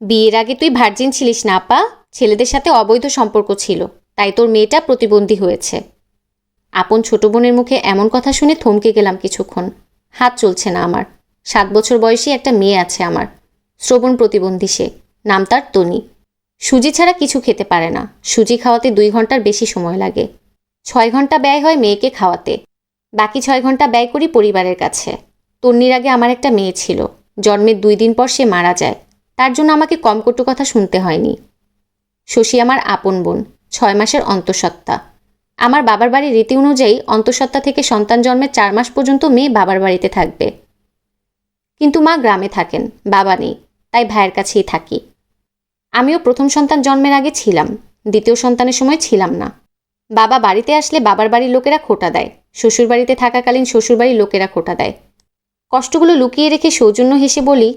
বিয়ের আগে তুই ভার্জিন ছিলিস না, আপা। ছেলেদের সাথে অবৈধ সম্পর্ক ছিল, তাই তোর মেয়েটা প্রতিবন্ধী হয়েছে। আপন ছোট বোনের মুখে এমন কথা শুনে থমকে গেলাম কিছুক্ষণ। হাত চলছে না আমার। সাত বছর বয়সী একটা মেয়ে আছে আমার। শ্রবণ প্রতিবন্ধী সে। নাম তার তনি। সুজি ছাড়া কিছু খেতে পারে না। সুজি খাওয়াতে দুই ঘণ্টার বেশি সময় লাগে। ছয় ঘণ্টা ব্যয় হয় মেয়েকে খাওয়াতে। বাকি ছয় ঘণ্টা ব্যয় করি পরিবারের কাছে। তন্নির আগে আমার একটা মেয়ে ছিল। জন্মের দুই দিন পর সে মারা যায়। তার জন্য আমাকে কম কটু কথা শুনতে হয়নি। শশী আমার আপন বোন, ছয় মাসের অন্তঃসত্ত্বা। আমার বাবার বাড়ির রীতি অনুযায়ী অন্তঃসত্ত্বা থেকে সন্তান জন্মের চার মাস পর্যন্ত মেয়ে বাবার বাড়িতে থাকবে। কিন্তু মা গ্রামে থাকেন, বাবা নেই, তাই ভাইয়ের কাছেই থাকি। আমিও প্রথম সন্তান জন্মের আগে ছিলাম, দ্বিতীয় সন্তানের সময় ছিলাম না। বাবা বাড়িতে আসলে বাবার বাড়ির লোকেরা খোটা দেয়, শ্বশুরবাড়িতে থাকাকালীন শ্বশুরবাড়ির লোকেরা খোটা দেয়। কষ্টগুলো লুকিয়ে রেখে সৌজন্য হেসে বলি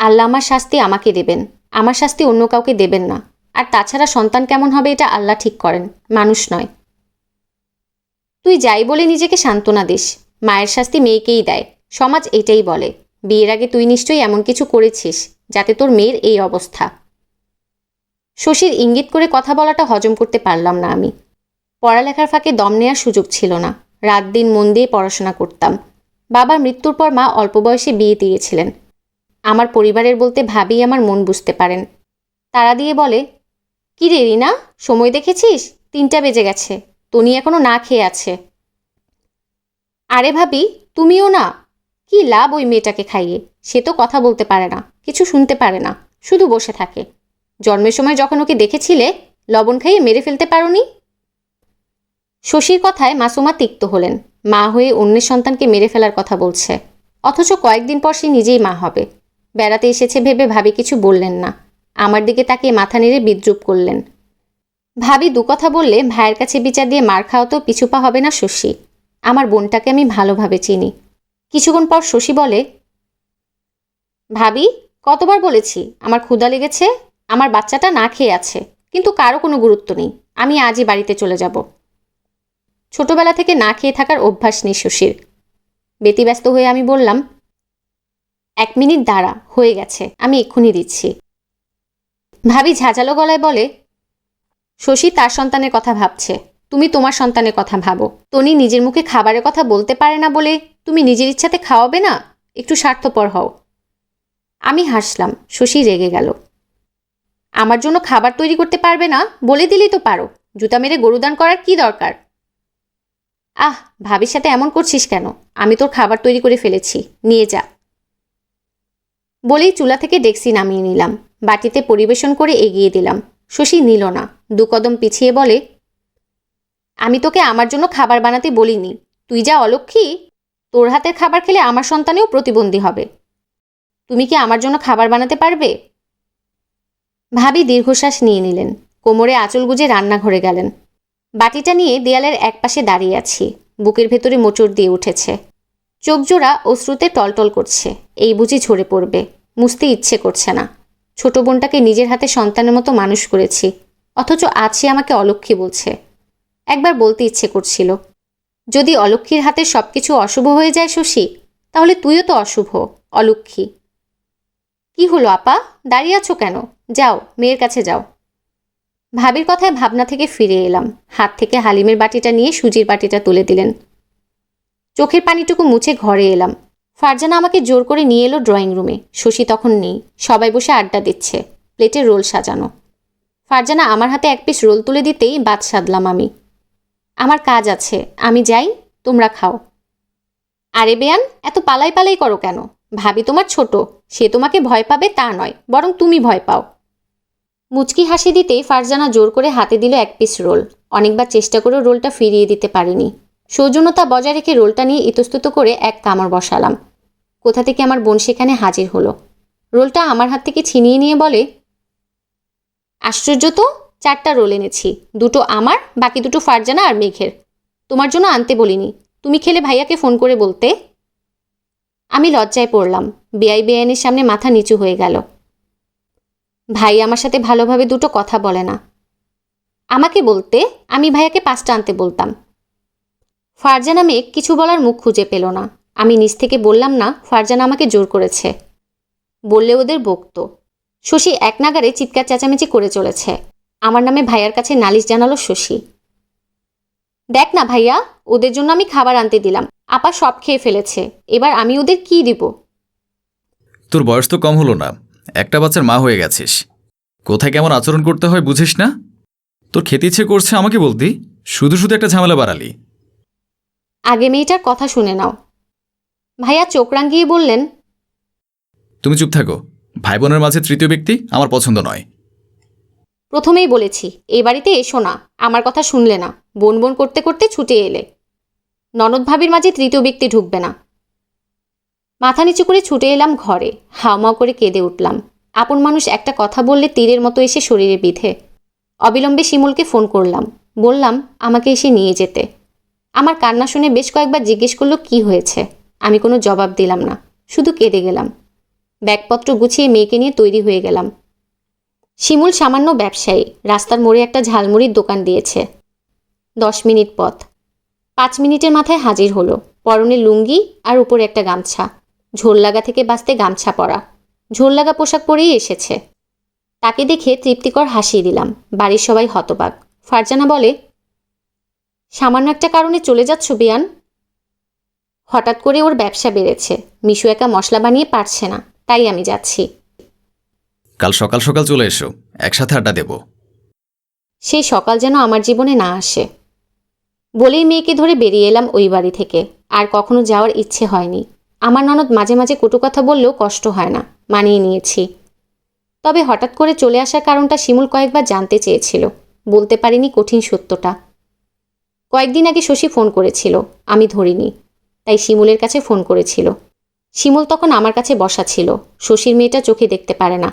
আল্লাহ আমার শাস্তি আমাকে দেবেন। আমার শাস্তি অন্য কাউকে দেবেন না। আর তাছাড়া সন্তান কেমন হবে এটা আল্লাহ ঠিক করেন, মানুষ নয়। তুই যাই বলে নিজেকে সান্ত্বনা দিস। মায়ের শাস্তি মেয়েকেই দেয়। সমাজ এটাই বলে। বিয়ের আগে তুই নিশ্চয়ই এমন কিছু করেছিস, যাতে তোর মেয়ের এই অবস্থা। শশীর ইঙ্গিত করে কথা বলাটা হজম করতে পারলাম না আমি। পড়ালেখার ফাঁকে দম নেওয়ার সুযোগ ছিল না। রাত দিন মন দিয়ে পড়াশোনা করতাম। বাবার মৃত্যুর পর মা অল্প বয়সে বিয়ে দিয়েছিলেন। আমার পরিবারের বলতে ভাবি আমার মন বুঝতে পারেন। তারা দিয়ে বলে, কি রে রিনা, সময় দেখেছিস? তিনটা বেজে গেছে, তনি এখনও না খেয়ে আছে। আরে ভাবি, তুমিও না? কি লাভ ওই মেয়েটাকে খাইয়ে? সে তো কথা বলতে পারে না, কিছু শুনতে পারে না, শুধু বসে থাকে। জন্মের সময় যখন ওকে দেখেছিলে, লবণ খাইয়ে মেরে ফেলতে পারোনি? শশীর কথায় মাসুমা তিক্ত হলেন। মা হয়ে অন্যের সন্তানকে মেরে ফেলার কথা বলছে। অথচ কয়েকদিন পর সে নিজেই মা হবে। বেড়াতে এসেছে ভেবে ভাবি কিছু বললেন না। আমার দিকে তাকে মাথা নেড়ে বিদ্রুপ করলেন। ভাবি দু কথা বললে ভাইয়ের কাছে বিচার দিয়ে মার খাওয়াতেও পিছুপা হবে না শশী। আমার বোনটাকে আমি ভালোভাবে চিনি। কিছুক্ষণ পর শশী বলে, ভাবি, কতবার বলেছি, আমার ক্ষুধা লেগেছে, আমার বাচ্চাটা না খেয়ে আছে, কিন্তু কারও কোনো গুরুত্ব নেই, আমি আজই বাড়িতে চলে যাব। ছোটবেলা থেকে না খেয়ে থাকার অভ্যাস নেই শশীর। ব্যতিব্যস্ত হয়ে আমি বললাম এক মিনিট দাঁড়া, হয়ে গেছে, আমি এক্ষুনি দিচ্ছি। ভাবি ঝাঁঝালো গলায় বলে, শশী তার সন্তানের কথা ভাবছে, তুমি তোমার সন্তানের কথা ভাবো। তনি নিজের মুখে খাবারের কথা বলতে পারে না বলে, তুমি নিজের ইচ্ছাতে খাওয়াবে না? একটু স্বার্থপর হও। আমি হাসলাম, শশী রেগে গেল। আমার জন্য খাবার তৈরি করতে পারবে না? বলে দিলেই তো পারো। জুতা মেরে গরুদান করার কি দরকার? আহ, ভাবির সাথে এমন করছিস কেন? আমি তোর খাবার তৈরি করে ফেলেছি, নিয়ে যা। বলেই চুলা থেকে ডেক্সি নামিয়ে নিলাম। বাটিতে পরিবেশন করে এগিয়ে দিলাম। শশী নিল না। দু কদম পিছিয়ে বলে, আমি তোকে আমার জন্য খাবার বানাতে বলিনি। তুই যা অলক্ষী, তোর হাতের খাবার খেলে আমার সন্তানেও প্রতিবন্ধী হবে। তুমি কি আমার জন্য খাবার বানাতে পারবে? ভাবি দীর্ঘশ্বাস নিয়ে নিলেন। কোমরে আঁচল গুজে রান্নাঘরে গেলেন। বাটিটা নিয়ে দেয়ালের একপাশে দাঁড়িয়ে আছি। বুকের ভেতরে মোচড় দিয়ে উঠেছে। চোখ জোড়া অশ্রুতে টলটল করছে। এই বুঝি ঝরে পড়বে। মুছতে ইচ্ছে করছে না। ছোট বোনটাকে নিজের হাতে সন্তানের মতো মানুষ করেছি। অথচ সে আমাকে অলক্ষী বলছে। একবার বলতে ইচ্ছে করছিল। যদি অলক্ষীর হাতে সব কিছু অশুভ হয়ে যায় শশী, তাহলে তুইও তো অশুভ অলক্ষী কি হলো আপা? দাঁড়িয়ে আছো কেন? যাও, মেয়ের কাছে যাও। ভাবির কথায় ভাবনা থেকে ফিরে এলাম। হাত থেকে হালিমের বাটিটা নিয়ে সুজির বাটিটা তুলে দিলেন। চোখের পানিটুকু মুছে ঘরে এলাম। ফারজানা আমাকে জোর করে নিয়ে এলো ড্রয়িং রুমে। শশী তখন নেই। সবাই বসে আড্ডা দিচ্ছে। প্লেটে রোল সাজানো। ফারজানা, আমার হাতে এক পিস রোল তুলে দিতেই বাদ সাধলাম আমি। আমার কাজ আছে। আমি যাই, তোমরা খাও। আরে বেয়ান, এত পালাই পালাই করো কেন? ভাবি তোমার ছোট। সে তোমাকে ভয় পাবে তা নয়, বরং তুমি ভয় পাও। মুচকি হাসি দিতেই ফারজানা জোর করে হাতে দিল এক পিস রোল। অনেকবার চেষ্টা করেও রোলটা ফিরিয়ে দিতে পারিনি। সৌজন্যতা বজায় রেখে রোলটা নিয়ে ইতস্তত করে এক কামড় বসালাম। কোথা থেকে আমার বোন সেখানে হাজির হলো? রোলটা আমার হাত থেকে ছিনিয়ে নিয়ে বলে, আশ্চর্য তো, চারটা রোল এনেছি, দুটো আমার, বাকি দুটো ফারজানা আর মেঘের। তোমার জন্য আনতে বলিনি। তুমি খেলে ভাইয়াকে ফোন করে বলতে। আমি লজ্জায় পড়লাম। বেআই বেআইনের সামনে মাথা নিচু হয়ে গেল। ভাই আমার সাথে ভালোভাবে দুটো কথা বলে না। আমাকে বলতে, আমি ভাইয়াকে পাঁচটা আনতে বলতাম। ফারজানা মেঘ কিছু বলার মুখ খুঁজে পেল না। আমি নিজ থেকে বললাম না ফারজানা আমাকে জোর করেছে। বললে ওদের বকত। শশী এক নাগারে চিৎকার চেঁচামেচি করে চলেছে। আমার নামে ভাইয়ার কাছে নালিশ জানালো শশী। দেখ না ভাইয়া ওদের জন্য আমি খাবার আনতে দিলাম। আপা সব খেয়ে ফেলেছে। এবার আমি ওদের কি দিব? তোর বয়স তো কম হলো না। একটা বাচ্চার মা হয়ে গেছিস। কোথায় কেমন আচরণ করতে হয় বুঝিস না? তোর খেতে ইচ্ছে করছে আমাকে বলতি? শুধু শুধু একটা ঝামেলা বাড়ালি। আগে মেয়েটার কথা শুনে নাও। ভাইয়া চোখ রাঙিয়ে বললেন তুমি চুপ থাকো। ভাই বোনের মাঝে তৃতীয় ব্যক্তি আমার পছন্দ নয়। প্রথমেই বলেছি এই বাড়িতে এসো না আমার কথা শুনলে না। বোন বোন করতে করতে ছুটে এলে। ননদ ভাবির মাঝে তৃতীয় ব্যক্তি ঢুকবে না। মাথা নিচু করে ছুটে এলাম ঘরে। হাওমাও করে কেঁদে উঠলাম। আপন মানুষ একটা কথা বললে তীরের মতো এসে শরীরে বিধে। অবিলম্বে শিমুলকে ফোন করলাম। বললাম আমাকে এসে নিয়ে যেতে। আমার কান্না শুনে বেশ কয়েকবার জিজ্ঞেস করল কি হয়েছে? আমি কোনো জবাব দিলাম না, শুধু কেঁদে গেলাম। ব্যাগপত্র গুছিয়ে মেয়েকে নিয়ে তৈরি হয়ে গেলাম। শিমুল সামান্য ব্যবসায়ী, রাস্তার মোড়ে একটা ঝালমুড়ির দোকান দিয়েছে। দশ মিনিট পথ। পাঁচ মিনিটের মাথায় হাজির হলো, পরনে লুঙ্গি আর উপরে একটা গামছা। ঝোল লাগা থেকে বাঁচতে গামছা পরা। ঝোল লাগা পোশাক পরেই এসেছে। তাকে দেখে তৃপ্তিকর হাসিয়ে দিলাম, বাড়ির সবাই হতবাক। ফারজানা বলে, সামান্য একটা কারণে চলে যাচ্ছ, বিয়ান? হঠাৎ করে ওর ব্যবসা বেড়েছে। মিশু একা মশলা বানিয়ে পারছে না। তাই আমি যাচ্ছি। কাল সকাল সকাল চলে এসো। একসাথে আড্ডা দেব। সেই সকাল যেন আমার জীবনে না আসে। বলেই মেয়েকে ধরে বেরিয়ে এলাম ওই বাড়ি থেকে। আর কখনো যাওয়ার ইচ্ছে হয়নি। আমার ননদ মাঝে মাঝে কটু কথা বললেও কষ্ট হয় না। মানিয়ে নিয়েছি। তবে হঠাৎ করে চলে আসার কারণটা শিমুল কয়েকবার জানতে চেয়েছিল। বলতে পারিনি কঠিন সত্যটা। কয়েকদিন আগে শশী ফোন করেছিল। আমি ধরিনি। তাই শিমুলের কাছে ফোন করেছিল। শিমুল তখন আমার কাছে বসা ছিল। শশীর মেয়েটা চোখে দেখতে পারে না।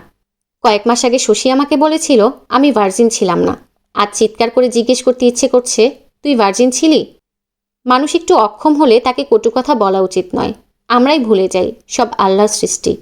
কয়েক মাস আগে শশী আমাকে বলেছিল, আমি ভার্জিন ছিলাম না। আজ চিৎকার করে জিজ্ঞেস করতে ইচ্ছে করছে, তুই ভার্জিন ছিলি? মানুষ একটু অক্ষম হলে তাকে কটু কথা বলা উচিত নয়। আমরাই ভুলে যাই সব আল্লাহর সৃষ্টি।